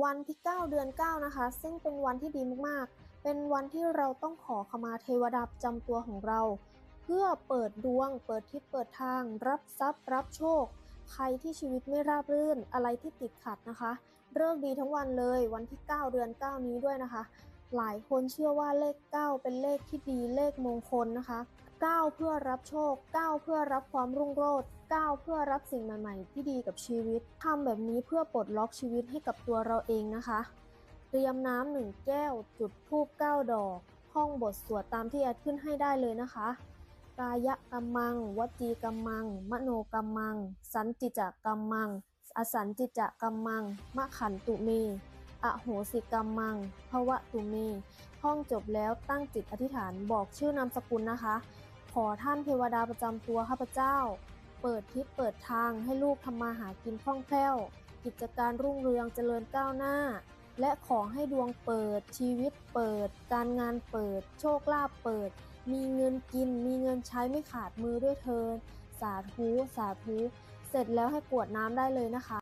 วันที่ 9 เดือน 9 นะคะ ซึ่งเป็นวันที่ดีมากๆ เป็นวันที่เราต้องขอขมาเทวดาจำตัวของเรา เพื่อเปิดดวง เปิดทิศเปิดทาง รับทรัพย์ รับโชค ใครที่ชีวิตไม่ราบรื่นอะไรที่ติดขัดนะคะเลิกดีทั้งวันเลยวันที่ 9 เดือน 9 นี้ด้วยนะคะ หลายคนเชื่อว่าเลข 9 เป็นเลขที่ดีเลขมงคลนะคะ 9 เพื่อรับโชค 9 เพื่อรับความรุ่งโรจน์9เพื่อรับสิ่งใหม่ๆที่ดีกับชีวิตทำแบบนี้เพื่อปลดล็อกชีวิตให้กับตัวเราเองนะคะ เตรียมน้ำหนึ่งแก้ว จุดธูป9ดอกท่องบทสวดตามที่แอดขึ้นให้ได้เลยนะคะกายกรรมัง วจีกรรมัง มโนกรรมัง สันติจกรรมัง อสันติจกรรมัง มะขันตุเม อโหสิกรรมังภวะตุเมท่องจบแล้วตั้งจิตอธิษฐานบอกชื่อนามสกุลนะคะ ขอท่านเทวดาประจำตัวข้าพเจ้า เปิดทิศเปิดทางให้ลูกทำมาหากินคล่องแคล่ว กิจการรุ่งเรืองเจริญก้าวหน้า และขอให้ดวงเปิด ชีวิตเปิด การงานเปิด โชคลาภเปิด มีเงินกิน มีเงินใช้ไม่ขาดมือด้วยเทินสาธุสาธุเสร็จแล้วให้กวดน้ำได้เลยนะคะ